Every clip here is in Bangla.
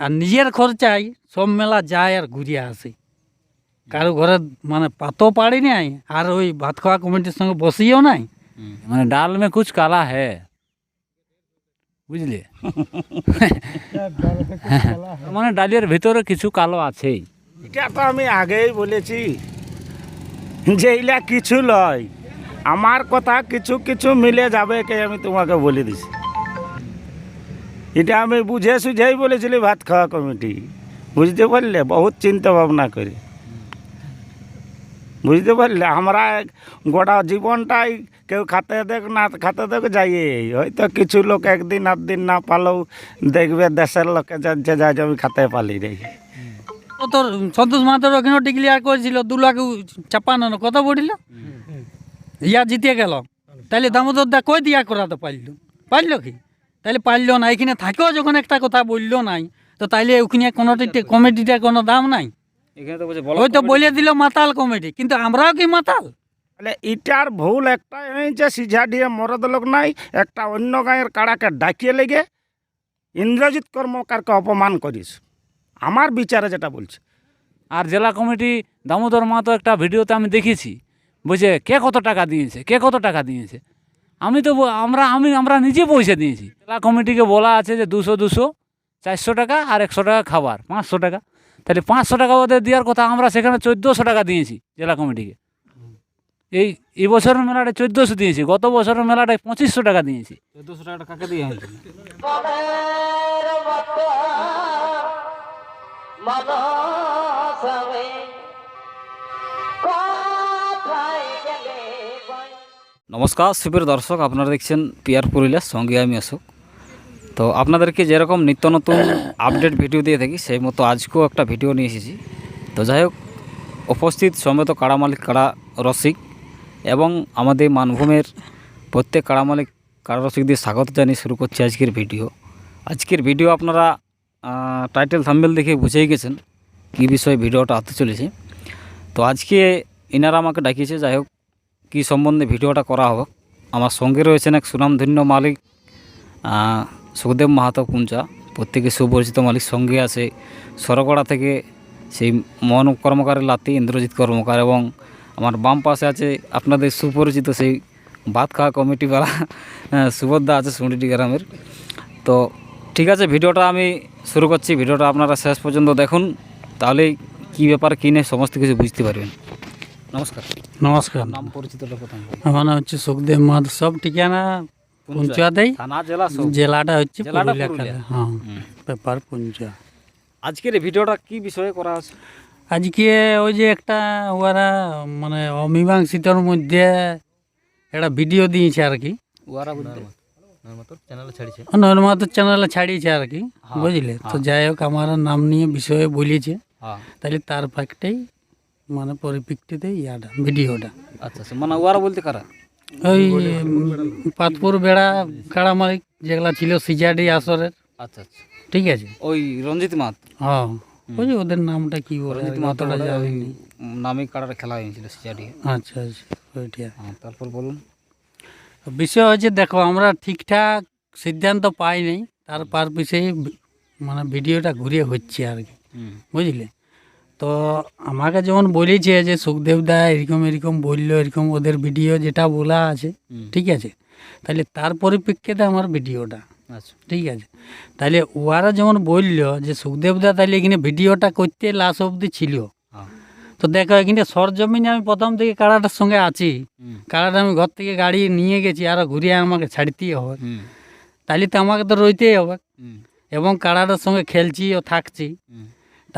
আর নিজের খরচায় সব মেলা যায় আর ঘুরিয়ে আসে। কারও ঘরে মানে পাতো পাড়ি নাই আর ওই ভাত খাওয়া কমিটির সঙ্গে বসিও নাই। মানে ডাল মে কুছ কালা হ্যাঁ বুঝলে? মানে ডালের ভিতরে কিছু কালো আছেই। এটা তো আমি আগেই বলেছি যে এইলা কিছু লয়। আমার কথা কিছু কিছু মিলে যাবে কে আমি তোমাকে বলে দিছি। এটা আমি বুঝে সুঝেই বলেছিলি ভাত খাওয়া কমিটি। বুঝতে পারলে বহুত চিন্তা ভাবনা করে। বুঝতে পারলে আমরা গোটা জীবনটাই কেউ খাতে দেখ না খাতে দেখ যাই হয়তো কিছু লোক একদিন আধ দিন না পালেও দেখবে দেশের লোকে যাচ্ছে যা আমি খাতে পালি রে। তোর সন্তোষ মাহাতোর ওখানেও ডিক্লিয়ার করেছিল দু লাখ চাপান্ন কত পড়িল? ইয়া জিতে গেল। তাহলে দামোদর দা কই দিয়া করাতে পারল? পারল কি? তাহলে পারল না এখানে থাকেও যখন একটা কথা বলল নাই তো তাইলে ওখানে কোনো কমিটিটার কোনো দাম নাই। এখানে ওই তো বলে দিল মাতাল কমেডি কিন্তু আমরাও কি মাতাল? তাহলে ইটার ভুল একটা হয়েছে সিঝা দিয়ে মরদ লোক নাই একটা অন্য গাঁয়ের কাড়াকে ডাকিয়ে লেগে ইন্দ্রজিৎ কর্মকারকে অপমান করিস। আমার বিচারে যেটা বলছে। আর জেলা কমিটি দামোদর মাহাতো একটা ভিডিওতে আমি দেখেছি বলছে কে কত টাকা দিয়েছে কে কত টাকা দিয়েছে? আমি তো আমরা আমি আমরা নিজে পয়সা দিয়েছি। জেলা কমিটিকে বলা আছে যে দুশো দুশো চারশো টাকা আর একশো টাকা খাবার পাঁচশো টাকা। তাহলে পাঁচশো টাকা ওদের দেওয়ার কথা আমরা সেখানে চোদ্দোশো টাকা দিয়েছি জেলা কমিটিকে। এই এই বছরের মেলাটা চোদ্দোশো দিয়েছি গত বছরের মেলাটায় পঁচিশশো টাকা দিয়েছি। চোদ্দোশো টাকাটা কাকে দিয়ে হয়েছিল নমস্কার সুপ্রিয় দর্শক আপনারা দেখছেন পিয়ার পুরুলিয়া সঙ্গে আমি অশোক। তো আপনাদেরকে যেরকম নিত্য নতুন আপডেট ভিডিও দিয়ে থাকি সেই মতো আজকেও একটা ভিডিও নিয়ে এসেছি। তো যাই হোক উপস্থিত সমেত কাড়া মালিক কাড়া রসিক এবং আমাদের মানভূমের প্রত্যেক কাড়া মালিক কাড়া রসিকদের স্বাগত জানিয়ে শুরু করছি আজকের ভিডিও আজকের ভিডিও আপনারা টাইটেল থাম্বেল দেখে বুঝেই গেছেন কী বিষয়ে ভিডিওটা হতে চলেছে। তো আজকে এনারা আমাকে ডাকিয়েছে যাই হোক কী সম্বন্ধে ভিডিওটা করা হবে আমার সঙ্গে রয়েছেন এক সুনামধন্য মালিক সুখদেব মাহাতো কুঞ্চা। প্রত্যেকে সুপরিচিত মালিক, সঙ্গে আছে সরগড়া থেকে সেই মোহন কর্মকারের লাতি ইন্দ্রজিৎ কর্মকার এবং আমার বাম পাশে আছে আপনাদের সুপরিচিত সেই ভাত খাওয়া কমিটিওয়ালা সুভদ্রা আছে সুন্ডিটি গ্রামের। তো ঠিক আছে, ভিডিওটা আমি শুরু করছি। ভিডিওটা আপনারা শেষ পর্যন্ত দেখুন, তাহলেই কী ব্যাপার, কী নেই, সমস্ত কিছু বুঝতে পারবেন। নমস্কার। নমস্কার। নাম পরিচিতটা প্রথম আমার নাম হচ্ছে সুখদেব মাহাত। সব ঠিকানা থানা জেলা জেলাটা হচ্ছে হ্যাঁ। ব্যাপার পঞ্চায়েত। আজকের ভিডিওটা কি বিষয়ে করা আছে? আজকে ওই যে একটা ওরা মানে অমীমাংসিতর মধ্যে একটা ভিডিও দিয়েছে আর কি। ওয়ারা বলতে? নর্মাদ চ্যানেলে ছাড়িয়েছে আর কি বুঝলে? তো যাই হোক আমার নাম নিয়ে বিষয়ে বলেছে। হ্যাঁ। তাহলে তার ফাঁকটাই মানে পরিপ্রেক্ষিতে ইয়াটা ভিডিওটা। আচ্ছা আচ্ছা মানে ওয়ারা বলতে কারা? ওই পাতপুর বেড়া কাড়া মালিক যেগুলা ছিল সিজাডি আসরের। আচ্ছা আচ্ছা। ঠিক আছে? ওই রঞ্জিত মাত হ্যাঁ। ওই যে ওদের নামটা কি বলে? রঞ্জিত অতটা বলে নামে কারার খেলা হয়েছিল সিচারি আচ্ছা আচ্ছা ওইটা। হ্যাঁ তারপর বলুন। বিষয় হচ্ছে দেখো আমরা ঠিকঠাক সিদ্ধান্ত পাই নাই তার পার পিছিয়ে মানে ভিডিওটা ঘুরে হচ্ছে আর কি। বুঝলে? তো আমাকে যেমন বলেছে যে সুখদেব দা এরকম এরকম বলল এরকম ওদের ভিডিও যেটা বলা আছে ঠিক আছে? তাহলে তার পরিপ্রেক্ষিতে আমার ভিডিওটা আচ্ছা। ঠিক আছে? তাহলে ওরা যেমন বলল যে সুখদেব দা তাহলে এখানে ভিডিওটা করতে লাস্ট অবধি ছিল। হ্যাঁ। তো দেখো এখানে সরজমিনে আমি প্রথম থেকে কাড়াটার সঙ্গে আছি। কাড়াটা আমি ঘর থেকে গাড়ি নিয়ে গেছি আরও ঘুরিয়ে আমাকে ছাড়তেই হবে। তাহলে তো আমাকে তো রইতেই হবে। এবং কাড়াটার সঙ্গে খেলছি ও থাকছি।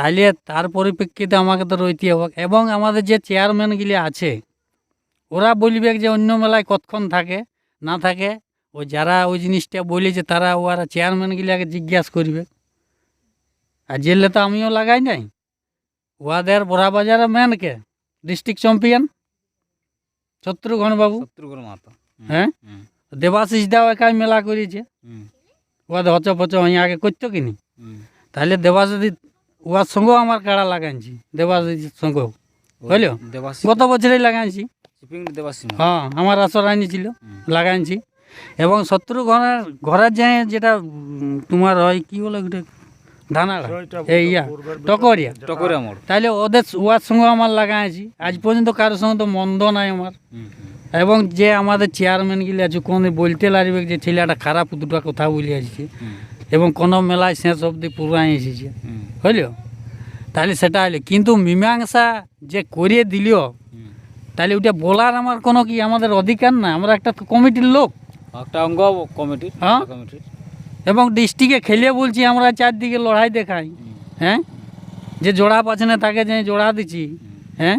তাহলে তার পরিপ্রেক্ষিতে আমাকে তো রইতেই হবে। এবং আমাদের যে চেয়ারম্যানগুলি আছে ওরা বলবে যে অন্য মেলায় কতক্ষণ থাকে না থাকে ও যারা ওই জিনিসটা বলেছে তারা ওরা চেয়ারম্যানগুলিকে জিজ্ঞাসা করবে। আর জেলে তো আমিও লাগাই নাই। ওয়াদের বড়া বাজারে ম্যানকে ডিস্ট্রিক্ট চ্যাম্পিয়ন শত্রুঘ্ন বাবু? শত্রুঘ্ন হুম, হ্যাঁ? দেবাশিস দাও একাই মেলা করেছে। ওয়াদ হচ পচ হইয়া আগে করতো কিনি? তাহলে দেবাশিস ওয়ার সঙ্গেও আমার কাড়া লাগাইছি দেবাশিস সঙ্গেও। বুঝলো দেবাসী গত বছরেই লাগাইছি। শিপিং হ্যাঁ আমার আসর আইনি ছিল লাগাইছি। এবং শত্রু ঘরের ঘরের যে যেটা তোমার হয় কি বলে ওটা ধানাড়া এই ইয়া ভিতর। টকরিয়া। মোড়। তাহলে ওদের ওয়ার সঙ্গে আমার লাগাইছি। আজ পর্যন্ত কারোর সঙ্গে তো মন্দ নাই আমার। এবং যে আমাদের চেয়ারম্যান গিলে আছে কোন বলতে লাগবে যে ছেলেটা খারাপ দুটা কথা বলে আসছে এবং কোনো মেলায় শেষ অবধি পুরাই এসেছে। হইল? তাহলে সেটা হইল। কিন্তু মীমাংসা যে করিয়ে দিল তাহলে ওটা বলার আমার কোনো কি আমাদের অধিকার না? আমরা একটা কমিটির লোক। একটা অঙ্গ কমিটির হ্যাঁ? কমিটির। এবং ডিস্ট্রিক্টে খেলে বলছি আমরা চারদিকে লড়াই দেখাই। হ্যাঁ? যে জোড়া পাচ্ছে না তাকে যে জোড়া দিচ্ছি। হ্যাঁ?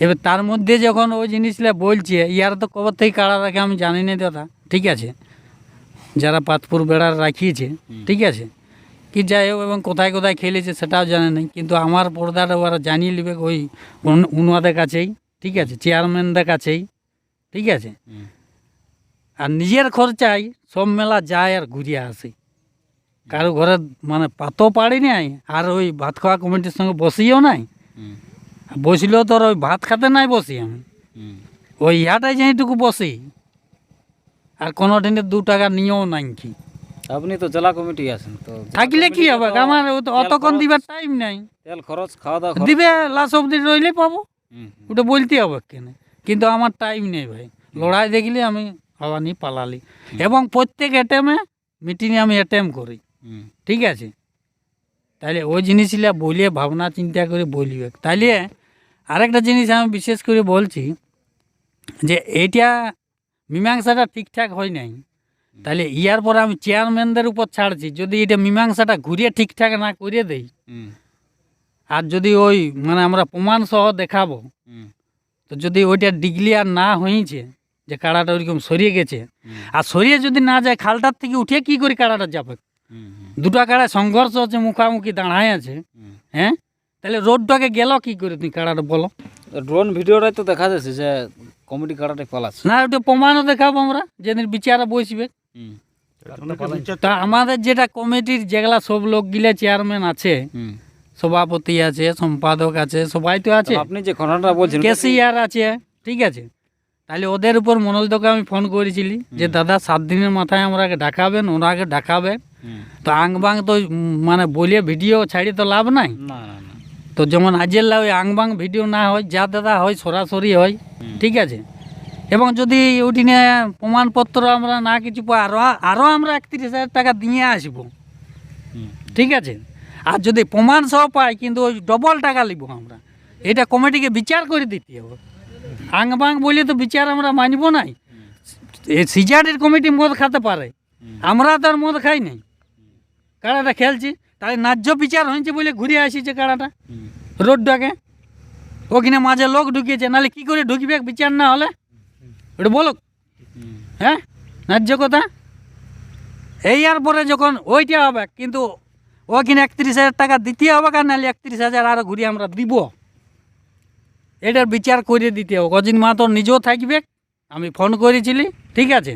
এবার তার মধ্যে যখন ওই জিনিসটা বলছে ইয়ার তো কবর থেকে কাড়া রাখে আমি জানি না দাদা ঠিক আছে? যারা পাতপুর বেড়ার রাখিয়েছে ঠিক আছে? কি যাই হোক এবং কোথায় কোথায় খেলেছে সেটাও জানে নাই কিন্তু আমার পর্দাটা ওরা জানিয়ে নেবে ওই উন- উনাদের কাছেই ঠিক আছে? চেয়ারম্যানদের কাছেই ঠিক আছে? আর নিজের খরচায় সব মেলা যায় আর ঘুরিয়ে আসে। কারও ঘরে মানে পাতও পাড়ি নাই আর ওই ভাত খাওয়া কমিটির সঙ্গে বসিও নাই। বসলেও তোর ওই ভাত খাতে নাই বসি আমি। ওই ইয়াটাই যেটুকু বসি। আর কোনো দিনে দু টাকা নিয়েও নাই কি? আপনি তো জেলা কমিটি আছেন তো থাকলে কি হবে? আমার ও তো অতক্ষণ দিবার টাইম নাই। তেল খরচ খাওয়া দাওয়া দিবে লাস্ট অব্দি রইলে পাবো। ওটা বলতে হবে কেন? কিন্তু আমার টাইম নেই ভাই। লড়াই দেখলে আমি হওয়া নিয়ে পালালি। এবং প্রত্যেক অ্যাটেমে মিটিংয়ে আমি অ্যাটেম্প করি। ঠিক আছে? তাহলে ওই জিনিসগুলা বলিয়ে ভাবনা চিন্তা করে বলিবে তাহলে আরেকটা জিনিস আমি বিশেষ করে বলছি যে এইটা মীমাংসাটা ঠিকঠাক হয় নাই। তাহলে ইয়ার পরে আমি চেয়ারম্যানদের উপর ছাড়ছি যদি এটা মীমাংসাটা ঘুরিয়ে ঠিকঠাক না করিয়ে দেই। আর যদি ওই মানে আমরা প্রমাণ সহ দেখাবো তো যদি ওইটা ডিক্লিয়ার না হয়েছে যে কাড়াটা ওইরকম সরিয়ে গেছে আর সরিয়ে যদি না যায় খালটার থেকে উঠে কি করে কাড়াটা যাবে? দুটা কাড়া সংঘর্ষ হচ্ছে মুখামুখি দাঁড়ায় আছে। হ্যাঁ? তাহলে রোডটাকে গেল কি করে তুমি কাড়াটা বলো? ড্রোন ভিডিওটাই তো দেখা যাচ্ছে যে কমিটি কাটাটাই পালাচ্ছে। না ওটা প্রমাণও দেখাবো আমরা যেদিন বিচারে বসবে। তা আমাদের যেটা কমিটির যেগুলা সব লোকগুলা চেয়ারম্যান আছে সভাপতি আছে সম্পাদক আছে সবাই তো আছে। আপনি যে ঘটনাটা বলছেন কেসিআর আছে ঠিক আছে। তাহলে ওদের উপর মনোজদকে আমি ফোন করেছিলি যে দাদা সাত দিনের মাথায় আমরাকে ডাকাবেন ওনাকে ডাকাবেন তো আং বাং তো মানে বলিয়ে ভিডিও ছাড়ি তো লাভ নাই? না না। তো যেমন আজের ওই আং বাং ভিডিও না হয় যা দাদা হয় সরাসরি হয় ঠিক আছে? এবং যদি ওটিনে প্রমাণপত্র আমরা না কিছু পাই আরও আরও আমরা একত্রিশ হাজার টাকা দিয়ে আসব। ঠিক আছে? আর যদি প্রমাণ সহ পাই কিন্তু ওই ডবল টাকা লিব আমরা। এটা কমিটিকে বিচার করে দিতে হবে। আং বাং বলে তো বিচার আমরা মানব নাই। সিজারের কমিটি মদ খাতে পারে। আমরা তো আর মদ খাই নাই। কাড়াটা খেলছি? তাহলে ন্যায্য বিচার হয়েছে বলে ঘুরে আসিছে কাড়াটা হুম, রোডটাকে? ওখানে মাঝে লোক ঢুকিয়েছে নাহলে কি করে ঢুকবে? বিচার না হলে? ওটা বলো হুম, হ্যাঁ? ন্যায্য কথা? এই আর পরে যখন ওইটা হবে কিন্তু ওখানে একত্রিশ হাজার টাকা দিতে হবে কার নাহলে একত্রিশ হাজার আরও ঘুরিয়ে আমরা দিব। এটার বিচার করে দিতে হবে। কদিন মা তোর নিজেও থাকবে। আমি ফোন করেছিলি। ঠিক আছে?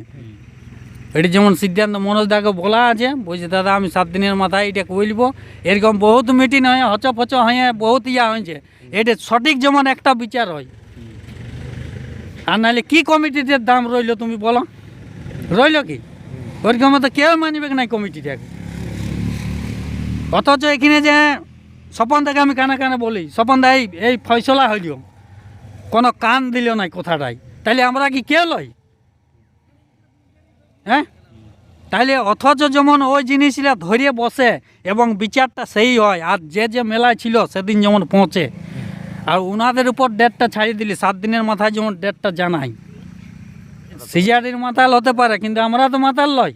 এটি যেমন সিদ্ধান্ত মনোজ দাকে বলা আছে, বলছে, দাদা, আমি সাত দিনের মাথায় এটা বলব এরকম বহুত মিটিং হয় হচ ফচ হয়ে, বহুত ইয়া হয়েছে। এটা সঠিক যেমন একটা বিচার হয়। আর নাহলে কী কমিটিতে দাম রইল তুমি বলো? রইল কি? ওরকম তো কেউ মানবে না কমিটিটাকে। অথচ এখানে যে স্বপন দাকে আমি কানে কানে বলি, স্বপন দা, এই এই ফয়সলা হইল। কোনো কান দিল নাই কথাটাই। তাহলে আমরা কি কেউ লই? হ্যাঁ? তাহলে অথচ যেমন ওই জিনিসটা ধরিয়ে বসে এবং বিচারটা সেই হয় আর যে যে মেলায় ছিল সেদিন যেমন পৌঁছে। আর ওনাদের উপর ডেটটা ছাড়িয়ে দিলি সাত দিনের মাথায় যেমন ডেটটা জানাই। সিজারির মাতাল হতে পারে কিন্তু আমরা তো মাতাল লয়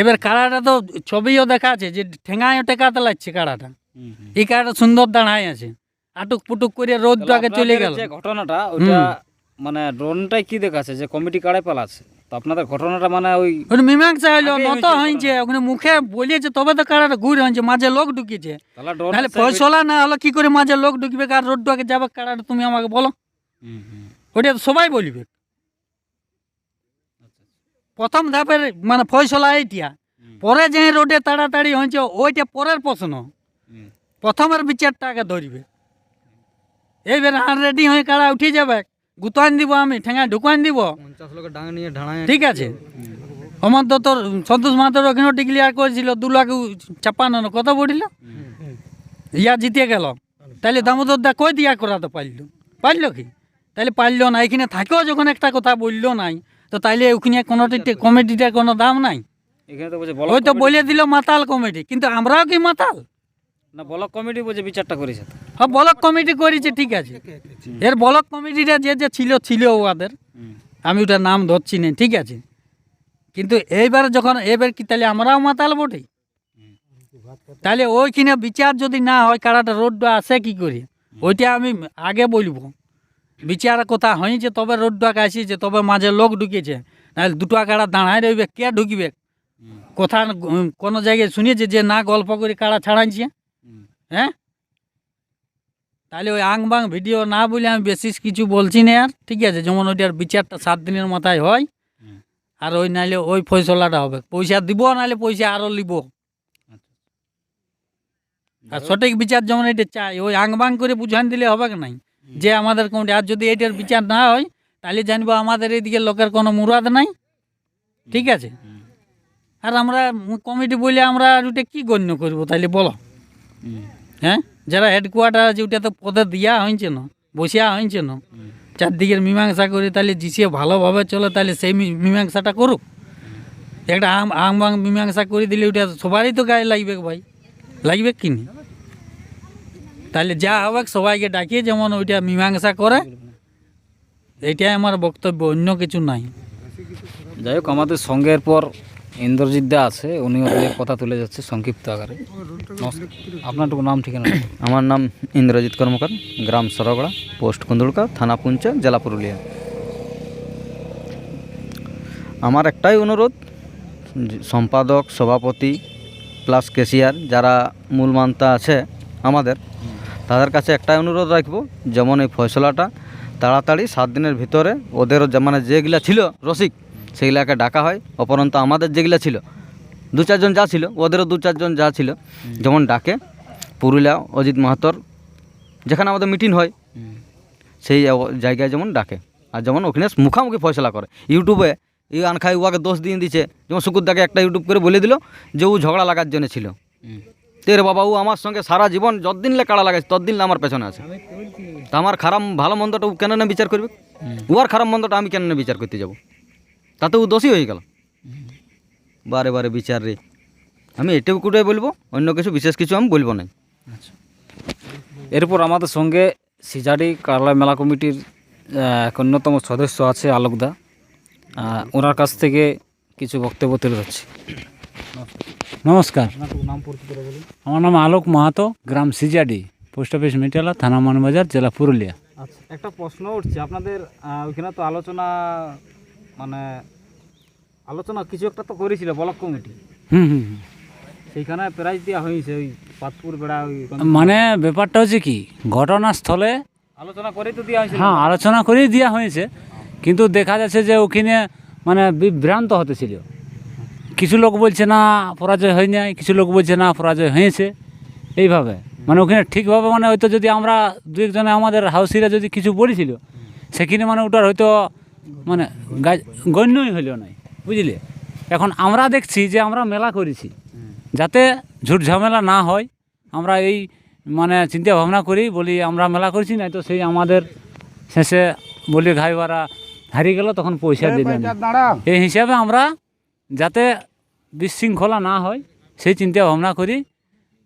এবার কাড়াটা তো ছবিও দেখা আছে যে ঠেঙায় টেকাতে লাগছে কাড়াটা। এই কাড়াটা সুন্দর দাঁড়ায় আছে। আটুক পুটুক করে রোদটাকে চলে গেল। ঘটনাটা ওইটা মানে ড্রোনটাই কি দেখাচ্ছে? যে কমিটি কাড়াই পালাচ্ছে? তো আপনাদের ঘটনাটা মানে ওই মীমাংসা হইল আগে নত হয়েছে হয়েছে ওখানে মুখে বলিয়েছে তবে তো কারাটা ঘুরে হয়েছে মাঝে লোক ঢুকিয়েছে। তাহলে ফয়সলা না হলো কি করে মাঝে লোক ঢুকবে কার রোড রোডটাকে যাবে কারাটা তুমি আমাকে বলো। ওটা তো সবাই বলিবে। প্রথম ধাপের মানে ফয়সলা এইটিয়া। পরে যে রোডে তাড়াতাড়ি হয়েছে ওইটা পরের প্রশ্ন। প্রথমের বিচারটা আগে ধরিবে। এইবার আর রেডি হয়ে কারা উঠে যাবে? গুতান দিব আমি ঠেঙা ঢুকান দিব। ঠিক আছে। আমার তো তোর সন্তোষ মাহাতোর ওখানেও ডিক্লিয়ার করেছিল দু লাখ চাপান্ন কত পড়িল ইয়া জিতে গেল। তাহলে দামোদর দা কই দিয়া করাতে পারল পারল কি? তাহলে পারল না এখানে থাকেও যখন একটা কথা বলল নাই তো তাইলে ওখানে কোনো কমিটিটার কোনো দাম নাই। এখানে তো বলছে ওই তো বলে দিল মাতাল কমিটি কিন্তু আমরাও কি মাতাল? না ব্লক কমিটি বলছে বিচারটা করেছে হ্যাঁ ব্লক কমিটি করেছে ঠিক আছে। এর ব্লক কমিটিটা যে যে ছিল ছিল ওদের। আমি ওটার নাম ধরছি না ঠিক আছে। কিন্তু এইবার যখন এবার কি তাহলে আমরাও মাতাল বটে? তাহলে ওইখানে বিচার যদি না হয় কারাটা রোডটা আসে কি করে? ওইটা আমি আগে বলব। বিচার কথা হয়েছে তবে রোডটা আসিছে তবে মাঝে লোক ঢুকেছে। নাহলে দুটো কাড়া দাঁড়ায় রইবে কে ঢুকবে? কথা কোনো জায়গায় শুনেছে যে না গল্প করে কাড়া ছাড়াইছে? হ্যাঁ? তাহলে ওই আং বাং ভিডিও না বলে আমি বেশি কিছু বলছি না আর ঠিক আছে? যেমন ওইটার বিচারটা সাত দিনের মাথায় হয়। আর ওই নাইলে ওই ফয়সলাটা হবে। পয়সা দিব নাহলে পয়সা আরও লিব। আর সঠিক বিচার যেমন এটা চাই ওই আং বাং করে বুঝান দিলে হবে কি নাই? যে আমাদের কোনটা আর যদি এটার বিচার না হয় তাহলে জানব আমাদের এইদিকে লোকের কোনো মুরাদ নাই। ঠিক আছে? আর আমরা কমিটি বলে আমরা ওটা কী গণ্য করব তাহলে বলো। হ্যাঁ? যারা হেডকোয়ার্টার আছে, ওটা তো পদে দেওয়া হয়েছে না, বসিয়া হয়েছে না। চারদিকের মীমাংসা করে তাহলে জিসে ভালোভাবে চলে, তাহলে সেই মীমাংসাটা করুক। একটা আম আম বাং মীমাংসা করে দিলে ওটা সবারই তো গায়ে লাগবে ভাই। লাগবে কি নি? তাহলে যা হবে সবাইকে ডাকিয়ে যেমন ওইটা মীমাংসা করে, এইটাই আমার বক্তব্য, অন্য কিছু নাই। যাই হোক, আমাদের সঙ্গের পর ইন্দ্রজিৎ দা আছে উনি কথা তুলে যাচ্ছে সংক্ষিপ্ত আকারে। আপনারটুকু নাম, ঠিকানা আমার নাম ইন্দ্রজিৎ কর্মকার, গ্রাম সরগড়া, পোস্ট কুন্দুলকা, থানা পুঞ্চা, জেলা পুরুলিয়া। আমার একটাই অনুরোধ সম্পাদক, সভাপতি, প্লাস কেশিয়ার যারা মূল মান্তা আছে আমাদের, তাদের কাছে একটাই অনুরোধ রাখব, যেমন এই ফয়সলাটা তাড়াতাড়ি সাত দিনের ভিতরে ওদেরও মানে যেগুলা ছিল রসিক সেগুলাকে ডাকা হয়। অপরন্ত আমাদের যেগুলা ছিল দু চারজন যা ছিল ওদেরও দু চারজন যা ছিল যেমন ডাকে পুরুলিয়া অজিত মাহাতর যেখানে আমাদের মিটিং হয় সেই জায়গায় যেমন ডাকে। আর যেমন ওখানে মুখামুখি ফয়সলা করে। ইউটিউবে এই আনখাই উয়াকে দোষ দিয়ে দিচ্ছে যেমন শুকুরদাকে একটা ইউটিউব করে বলে দিল যে ও ঝগড়া লাগার জন্য ছিল। তেরে বাবা ও আমার সঙ্গে সারা জীবন যতদিন লে কাড়া লাগাইছে ততদিন আমার পেছনে আছে। তা আমার খারাপ ভালো মন্দটা ও কেন না বিচার করবে? উয়ার খারাপ মন্দটা আমি কেন না বিচার করতে যাব? তাতে ও দোষী হয়ে গেল। বারে বারে বিচার রে। আমি এটুকুটাই বলব অন্য কিছু বিশেষ কিছু আমি বলব না এরপর আমাদের সঙ্গে সিজারি কারলা মেলা কমিটির এক অন্যতম সদস্য আছে আলোকদা। ওনার কাছ থেকে কিছু বক্তব্য তুলে ধরছি। নমস্কার। আমার নাম আলোক মাহাতো গ্রাম সিজাডি পোস্ট অফিস মিটালা থানা মানবাজার জেলা পুরুলিয়া। আচ্ছা একটা প্রশ্ন উঠছে। আপনাদের ওইখানে তো আলোচনা মানে আলোচনা কিছু একটা তো করেছিল ব্লক কমিটি। হুম হুম হুম। সেইখানে প্রাইজ দেওয়া হয়েছে ওই পাতপুর বেড়া ওই মানে ব্যাপারটা হচ্ছে কি ঘটনাস্থলে আলোচনা করেই তো দেওয়া হয়েছিল। হ্যাঁ আলোচনা করেই দেওয়া হয়েছে। কিন্তু দেখা যাচ্ছে যে ওখানে মানে বিভ্রান্ত হতেছিল কিছু লোক বলছে না পরাজয় হয় নাই। কিছু লোক বলছে না পরাজয় হয়েছে। এইভাবে। মানে ওখানে ঠিকভাবে মানে হয়তো যদি আমরা দু একজনে আমাদের হাউসিরা যদি কিছু বলেছিল সেখানে মানে ওটার হয়তো মানে গণ্যই হইল নাই বুঝলে? এখন আমরা দেখছি যে আমরা মেলা করেছি। যাতে ঝুট ঝামেলা না হয় আমরা এই মানে চিন্তা ভাবনা করি বলি আমরা মেলা করেছি না তো সেই আমাদের শেষে বলি ঘাইবারা হারিয়ে গেল তখন পয়সা দিলেন এই হিসাবে আমরা যাতে বিশৃঙ্খলা না হয় সেই চিন্তা ভাবনা করি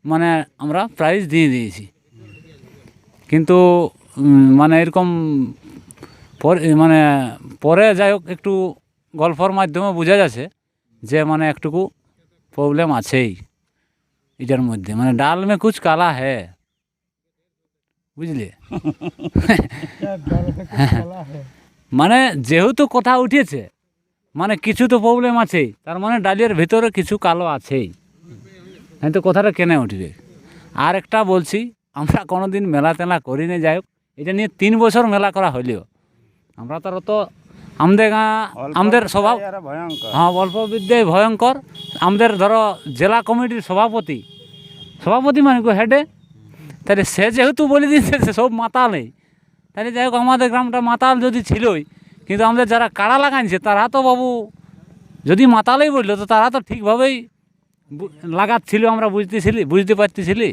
মানে আমরা প্রাইজ দিয়ে দিয়েছি। কিন্তু মানে এরকম পরে মানে পরে যাই হোক একটু গল্পর মাধ্যমে বোঝা যাচ্ছে যে মানে একটুকু প্রবলেম আছেই এটার মধ্যে। মানে ডাল মে কুচ কালা হ্যাঁ বুঝলি? মানে যেহেতু কথা উঠেছে মানে কিছু তো প্রবলেম আছেই। তার মানে ডালিয়ার ভিতরে কিছু কালো আছেই। হ্যাঁ তো কথাটা কেনে উঠবে। আর একটা বলছি, আমরা কোনোদিন মেলা তেলা করি না যাই হোক। এটা নিয়ে তিন বছর মেলা করা হইলেও আমরা তার তো আমাদের গা আমাদের স্বভাব ভয়ঙ্কর। হ্যাঁ অল্প বিদ্যায় ভয়ঙ্কর। আমাদের ধরো জেলা কমিটির সভাপতি। সভাপতি মানে হেডে? তাহলে সে যেহেতু বলে দিয়েছে সে সব মাতালই তাহলে যাই হোক আমাদের গ্রামটা মাতাল যদি ছিলই কিন্তু আমাদের যারা কাড়া লাগাইছে তারা তো বাবু যদি মাতালেই বলল তো তারা তো ঠিকভাবেই লাগাচ্ছিল আমরা বুঝতেছিলি বুঝতে পারতেছিলি।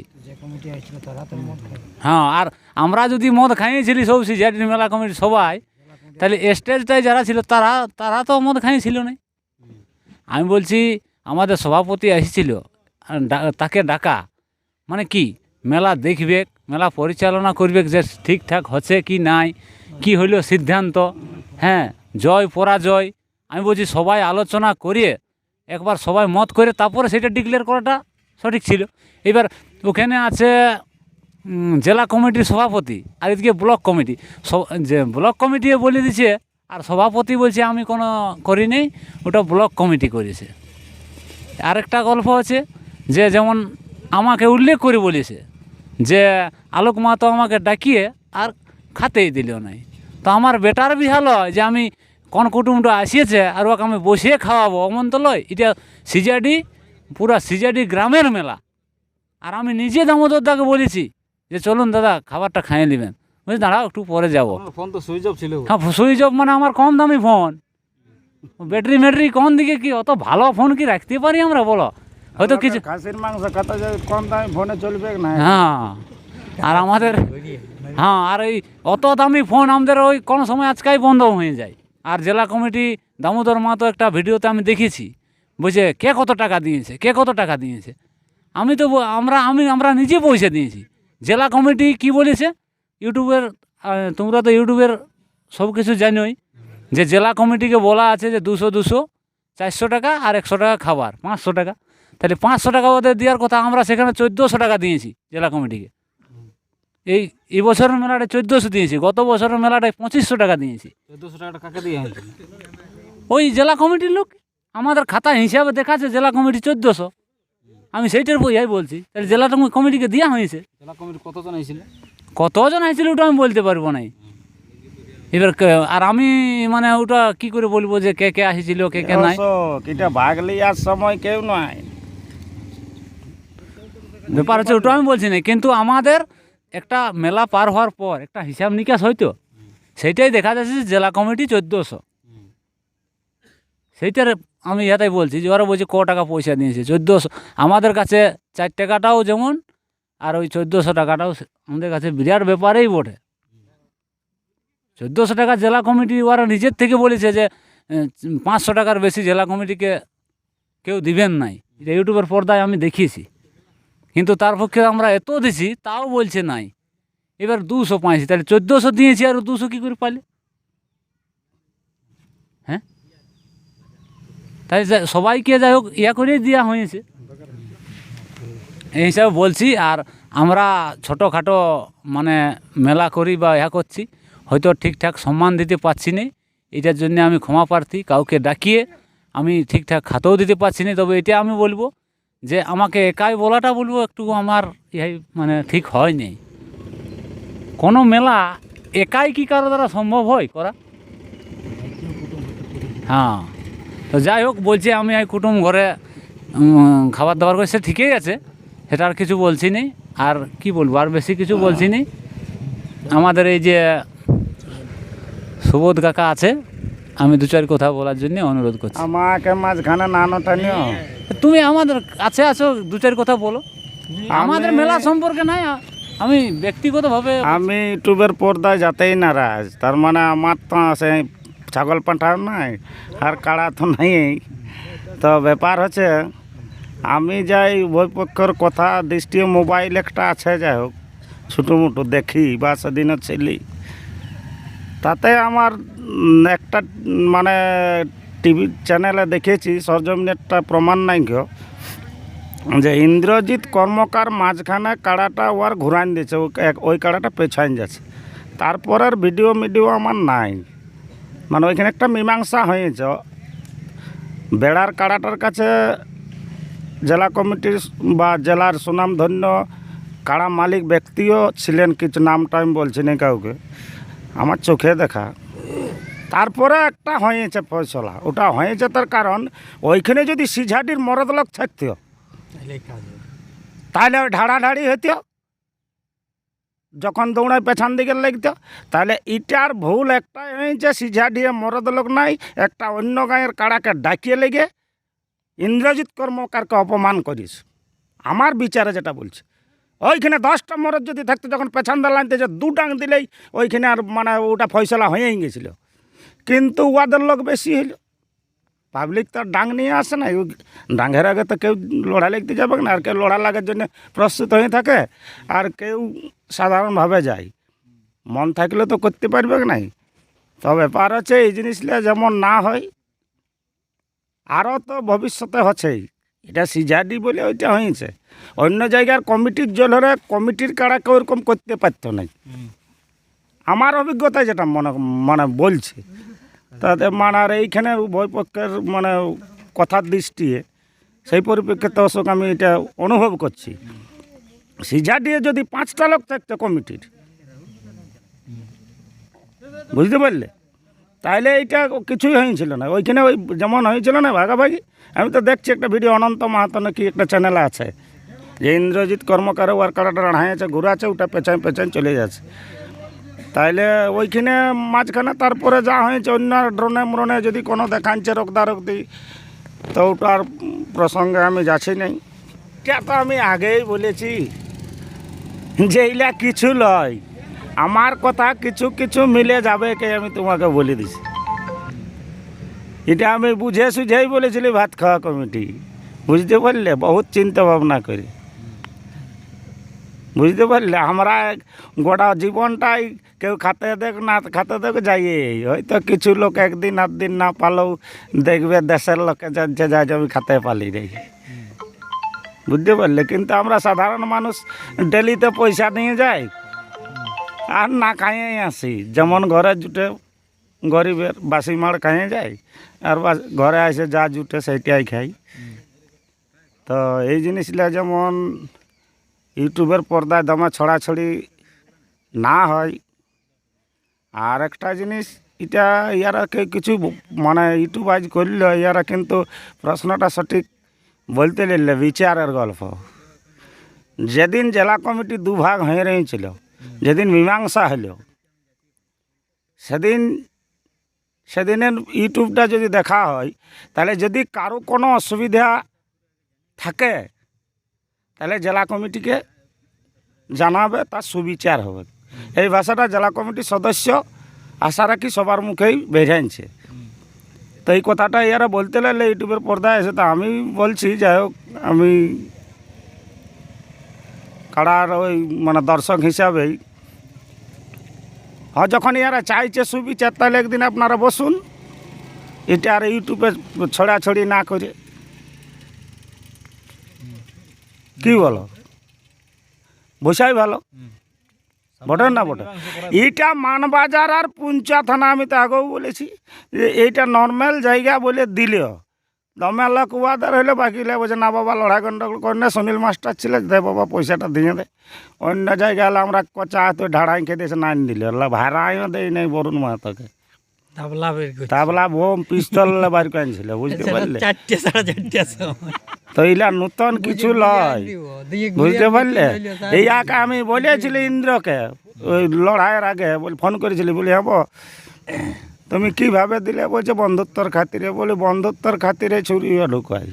হ্যাঁ আর আমরা যদি মদ খাইয়েছিলি সব সিজাটি মেলা কমিটি সবাই তাহলে স্টেজটায় যারা ছিল, তারা তারা তো মদ ছিল না। আমি বলছি, আমাদের সভাপতি এসেছিল তাকে ডাকা। মানে কি? মেলা দেখবে, মেলা পরিচালনা করবে যে ঠিকঠাক হচ্ছে কি নাই, কি হইল সিদ্ধান্ত। হ্যাঁ জয়, পরাজয়। আমি বলছি, সবাই আলোচনা করিয়ে, একবার সবাই মত করে, তারপরে সেটা ডিক্লেয়ার করাটা সঠিক ছিল। এবার ওখানে আছে জেলা কমিটির সভাপতি আর এদিকে ব্লক কমিটি। যে ব্লক কমিটি বলে দিছে, আর সভাপতি বলছে, আমি কোনো করি নেই। ওটা ব্লক কমিটি করেছে। আরেকটা গল্প আছে, যে যেমন আমাকে উল্লেখ করে বলেছে, যে আলোক মাতো আমাকে ডাকিয়ে আর খাতেই দিল নাই। তো আমার বেটার বিহাল যে আমি কোন কুটুমটা আসিয়েছে আর ওকে আমি বসিয়ে খাওয়াবো অমন তো লয় এটা সিজাডি, পুরা সিজাডি গ্রামের মেলা। আর আমি নিজে দামোদর দাকে বলেছি যে চলুন দাদা খাবারটা খাইয়ে নেবেন। বুঝলি দাঁড়াও একটু পরে যাব। ফোন তো সুইচ অফ ছিল হ্যাঁ সুইচ অফ মানে আমার কম দামি ফোন ব্যাটারি ম্যাটারি কোন দিকে কি অত ভালো ফোন কি রাখতে পারি আমরা বলো? হয়তো কিছু খাসির মাংস খাতে যায় কম দামি ফোনে চলবে না। হ্যাঁ আর আমাদের হ্যাঁ আর এই অত দামি ফোন আমাদের ওই কোনো সময় আজকাই বন্ধ হয়ে যায়। আর জেলা কমিটি দামোদর মাতো একটা ভিডিওতে আমি দেখেছি। বুঝছে কে কত টাকা দিয়েছে কে কত টাকা দিয়েছে? আমি তো আমরা আমি আমরা নিজে পয়সা দিয়েছি। জেলা কমিটি কি বলেছে? ইউটিউবের তোমরা তো ইউটিউবের সব কিছু জানোই যে জেলা কমিটিকে বলা আছে যে দুশো দুশো চারশো টাকা আর একশো টাকা খাবার পাঁচশো টাকা। তাহলে পাঁচশো টাকা ওদের দেওয়ার কথা আমরা সেখানে চোদ্দোশো টাকা দিয়েছি জেলা কমিটিকে। এই এই বছরের মেলাটা চোদ্দোশো দিয়েছি গত বছরের মেলাটায় পঁচিশশো টাকা দিয়েছি। চোদ্দশো টাকাটা কাকে দিয়ে ওই জেলা কমিটির লোক আমাদের খাতা হিসাবে দেখাচ্ছে জেলা কমিটি চোদ্দোশো। আমি সেইটার বইয়াই বলছি। তাহলে জেলা কমিটিকে দেওয়া হয়েছে। জেলা কমিটি কতজন এসেছিল কতজন হয়েছিল ওটা আমি বলতে পারব না এবার আর আমি মানে ওটা কি করে বলব যে কে কে আসেছিল কে কে নাই? এটা ভাগ লিয়ার সময় কেউ নয় ব্যাপার হচ্ছে ওটা আমি বলছি না কিন্তু আমাদের একটা মেলা পার হওয়ার পর একটা হিসাব নিকাশ হয়তো সেইটাই দেখা যাচ্ছে যে জেলা কমিটি চোদ্দোশো। সেইটার আমি ইয়াটাই বলছি যে ওরা বলছে ক টাকা পয়সা দিয়েছে চোদ্দোশো। আমাদের কাছে চার টাকাটাও যেমন, আর ওই চোদ্দোশো টাকাটাও আমাদের কাছে বিরাট ব্যাপারেই বটে। চোদ্দোশো টাকা জেলা কমিটি ওরা নিজের থেকে বলেছে যে পাঁচশো টাকার বেশি জেলা কমিটিকে কেউ দিবেন নাই। এটা ইউটিউবের পর্দায় আমি দেখিয়েছি। কিন্তু তার পক্ষে আমরা এত দিছি, তাও বলছে নাই। এবার দুশো পাইছি তাহলে চোদ্দোশো দিয়েছি আর দুশো কী করে পাইলে? হ্যাঁ? তাই সবাইকে যাই হোক, ইয়া করেই দেওয়া হয়েছে। এই হিসাবে বলছি, আর আমরা ছোটোখাটো মানে মেলা করি বা ইয়া করছি, হয়তো ঠিকঠাক সম্মান দিতে পারছি না। এটার জন্য আমি ক্ষমা প্রার্থী, কাউকে ডাকিয়ে আমি ঠিকঠাক খাতেও দিতে পারছি না। তবে এটা আমি বলব যে আমাকে একাই বলাটা বলব, একটু আমার ইহাই মানে ঠিক হয় নাই কোনো মেলা একাই কি কারও দ্বারা সম্ভব হয় করা? হ্যাঁ। তো যাই হোক বলছি আমি এই কুটুম ঘরে খাবার দাবার করে সে ঠিকই আছে সেটা আর কিছু বলছি নি আর কি বলব আর বেশি কিছু বলছি নি আমাদের এই যে সুবোধ কাকা আছে আমি দু চার কথা বলার জন্য অনুরোধ করছি। আমাকে মাঝখানে নানো টানিও তুমি আমাদের কাছে আছো দু চার কথা বলো। আমাদের মেলা সম্পর্কে নাই আমি ব্যক্তিগতভাবে আমি ইউটিউবের পর্দায় যাতেই নারাজ। তার মানে আমার তো সে ছাগল পাঁঠাও নাই, আর কাড়া তো নাই। তো ব্যাপার হচ্ছে, আমি যাই ওই পক্ষের কথা দৃষ্টি মোবাইল একটা আছে, যাই হোক, ছোটো মোটো দেখি, বা সেদিনও ছিলি। তাতে আমার একটা মানে টিভি চ্যানেলে দেখেছি সরজমিনেরটা প্রমাণ নাই কেউ যে ইন্দ্রজিৎ কর্মকার মাঝখানে কাড়াটা ওর ঘুরান দিয়েছে ওই কাড়াটা পেছাইন যাচ্ছে। তারপরের ভিডিও মিডিও আমার নাই। মানে ওইখানে একটা মীমাংসা হয়েছে। বেড়ার কাড়াটার কাছে জেলা কমিটির বা জেলার সুনামধন্য কাড়া মালিক ব্যক্তিও ছিলেন কিছু নামটা আমি বলছি না কাউকে। আমার চোখে দেখা। তারপরে একটা হয়েছে ফয়সলা। ওটা হয়েছে তার কারণ ওইখানে যদি সিঝাটির মরদ লোক থাকতো তাহলে ওই ঢাড়াঢাড়ি হইতো। যখন দৌড়ায় পেছন দিকে লাগতো তাহলে ইটার ভুল একটাই হয়েছে সিঝা দিয়ে মরদ লোক নাই, একটা অন্য গাঁয়ের কাড়াকে ডাকিয়ে লেগে ইন্দ্রজিৎ কর্মকারকে অপমান করিস। আমার বিচারে যেটা বলছে, ওইখানে দশটা মরদ যদি থাকতো, যখন পেছন দালানতে যে দু ডাং দিলেই ওইখানে আর মানে ওটা ফয়সলা হয়েই গেছিল। কিন্তু ওদের লোক বেশি হইল। পাবলিক তো আর ডাং নিয়ে আসে না। ওই ডাঙের আগে তো কেউ লড়া লাগতে যাবে না আর কেউ লড়া লাগার জন্য প্রস্তুত হয়ে থাকে আর কেউ সাধারণভাবে যায়। মন থাকলে তো করতে পারবে নাই? তো ব্যাপার হচ্ছে এই জিনিসটা যেমন না হয় আরও তো ভবিষ্যতে হচ্ছেই এটা সিজাডি বলে ওইটা হয়েছে। অন্য জায়গার কমিটির জল হলে কমিটির কাড়াকে ওরকম করতে পারতো না আমার অভিজ্ঞতা যেটা মনে মানে বলছে তাতে মানে আর এইখানে উভয় পক্ষের মানে কথার দৃষ্টিয়ে সেই পরিপ্রেক্ষিতে অশোক আমি এটা অনুভব করছি। সিজা দিয়ে যদি পাঁচটা লোক থাকতো কমিটির। বুঝতে পারলে? তাহলে এইটা কিছুই হয়েছিল না। ওইখানে ওই যেমন হয়েছিল না ভাগাভাগি, আমি তো দেখছি একটা ভিডিও অনন্ত মাহাতো নাকি একটা চ্যানেল আছে। যে ইন্দ্রজিৎ কর্মকার ওয়ার কাটাটা রাড়াইছে ঘুরাচ্ছে ওটা পেছায় পেছায় চলে যাচ্ছে। তাইলে ওইখানে মাঝখানে তারপরে যা হয়েছে, অন্য ড্রোনে মরনে যদি কোনো দেখাচ্ছে রক্তারক্তি তো ওটার প্রসঙ্গে আমি যাচ্ছি নাই। এটা তো আমি আগেই বলেছি যে এইলা কিছু লয়, আমার কথা কিছু কিছু মিলে যাবে কে আমি তোমাকে বলে দিছি। এটা আমি বুঝে সুঝেই বলেছিলি ভাত খাওয়া কমিটি, বুঝতে পারলে, বহুত চিন্তা ভাবনা করে। বুঝতে পারলে? আমরা গোটা জীবনটাই কেউ খাতে দেখ না, খাতে দেখ যাইয়ে। হয়তো কিছু লোক একদিন আধ দিন না পালেও দেখবে দেশের লোকে জানছে যা আমি খাতে পালি রে। বুঝতে পারলে? কিন্তু আমরা সাধারণ মানুষ ডেলিতে পয়সা নিয়ে যাই আর না খাইয়েই আসি। যেমন ঘরে জুটে গরিবের বাসি মার খাইয়ে যায় আর ঘরে আসে যা জুটে সেইটাই খাই। তো এই জিনিসটা যেমন ইউটিউবের পর্দায় দমে ছড়াছড়ি না হয়। আর একটা জিনিস, এটা ইয়ারা কেউ কিছু মানে ইউটিউব আজ করলে, ইয়ারা কিন্তু প্রশ্নটা সঠিক বলতে লিখলে বিচারের গল্প। যেদিন জেলা কমিটি দুভাগ হয়ে রয়েছিল, যেদিন মীমাংসা হলো, সেদিন, সেদিনের ইউটিউবটা যদি দেখা হয়, তাহলে যদি কারও কোনো অসুবিধা থাকে তাহলে জেলা কমিটিকে জানাবে, তার সুবিচার হবে। এই ভাষাটা জেলা কমিটির সদস্য আশা রাখি সবার মুখেই বেরিয়েছে তো এই কথাটা এরা বলতে লাগলে ইউটিউবের পর্দায় এসে তা আমি বলছি, যাই হোক, আমি কাড়ার ওই মানে দর্শক হিসাবেই। হ্যাঁ যখন এরা চাইছে সুবিচার, তাহলে একদিন আপনারা বসুন, এটা আর ইউটিউবে ছড়াছড়ি না করে। কি বলো? বসাই ভালো। বটে না বটে? এইটা মানবাজার আর পুঞ্চা থানা আমি তো আগেও বলেছি যে এইটা নর্মাল জায়গা বলে দিলেও। দমে লোক ওয়াদার হইলে বাকি বলছে, না বাবা, লড়াই গন্ডগোল করে না সুনীল মাস্টার ছিল, দে বাবা, পয়সাটা দিয়ে দে। অন্য জায়গায় হলে আমরা কচা তো ঢাড়াই খেয়ে দিয়েছে নাইন দিলে। ভাড়াইও দেয় নাই বরুণ মাহাতোকে। তাবলা বের করছে তাবলা বোম পিস্তল বার করেছিল বুঝতে পারলে? চারটে সাড়ে চারটের সময় তো এইলা নূতন কিছু লয়। বুঝতে পারলে? এই আগে আমি বলেছিলি ইন্দ্রকে ওই লড়াইয়ের আগে ফোন করেছিলি বলি হব। তুমি কীভাবে দিলে? বলছে বন্ধুত্বর খাতিরে। বলে বন্ধুত্বর খাতিরে ছুরিও ঢুকাই।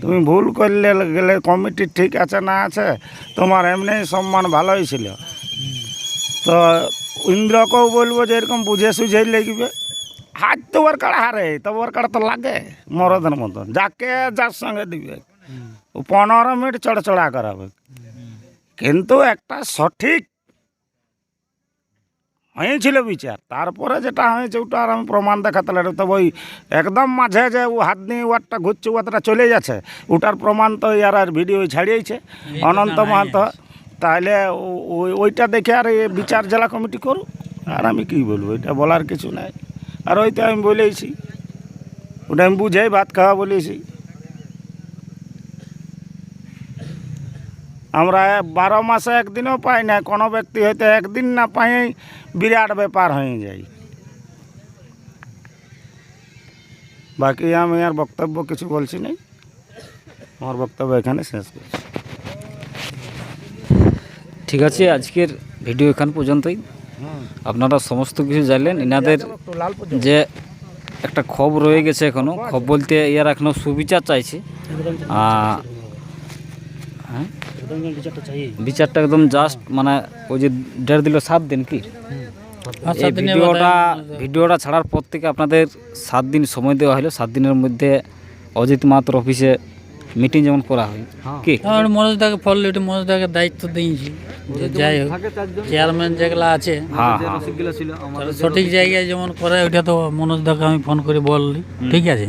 তুমি ভুল করলে গেলে কমিটি ঠিক আছে না আছে তোমার এমনি সম্মান ভালোই ছিল। তো ইন্দ্রকেও বলব যে এরকম বুঝে সুঝে লিখবে। হাত তো ওর কাড়া হারে তো ওর কাড়া তো লাগে মরদের মতন। যাকে যার সঙ্গে দিবে। পনেরো মিনিট চড়চড়া করাবে। কিন্তু একটা সঠিক হয়েছিল বিচার। তারপরে যেটা হয়েছে ওটা আর আমি প্রমাণ দেখাতে লাগল। তবে ওই একদম মাঝে যে ও হাত নিয়ে ওয়ারটা ঘুরছে ওয়ারটা চলে যাচ্ছে ওটার প্রমাণ তো ইয়ার আর ভিডিও ছাড়িয়েছে। অনন্ত মাহাতো। তাহলে ওই- ওইটা দেখে আর বিচার জেলা কমিটি করুক। আর আমি কি বলব, এটা বলার কিছু নাই। আর ওইটা আমি বলেইছি। ওটা আমি বুঝেই, ভাত খাওয়া বলেছি আমরা বারো মাসে একদিনও পাই না, কোনো ব্যক্তি হয়তো একদিন না পাই বিরাট ব্যাপার হয়ে যায়। বাকি আমি আর বক্তব্য কিছু বলছি নাই। আমার বক্তব্য এখানে শেষ করছি। ঠিক আছে আজকের ভিডিও এখান পর্যন্তই। আপনারা সমস্ত কিছু জানলেন। এনাদের যে একটা ক্ষোভ রয়ে গেছে এখনও। ক্ষোভ বলতে এরা এখনও সুবিচার চাইছে। হ্যাঁ? বিচারটা একদম জাস্ট মানে ওই যে দেড় দিল সাত দিন কি? দিনের ভিডিওটা ভিডিওটা ছাড়ার পর থেকে আপনাদের সাত দিন সময় দেওয়া হলো। সাত দিনের মধ্যে অজিত মাত্র অফিসে মিটিং যেমন করা হয় কি? আমার মনোজদাকে ফল মনোজদাকে দায়িত্ব দিয়েছি। যে যাই হোক চেয়ারম্যান যেগুলো আছে হ্যাঁ হ্যাঁ। সঠিক জায়গায় যেমন করে ওইটা তো মনোজদাকে আমি ফোন করে বললি। ঠিক আছে?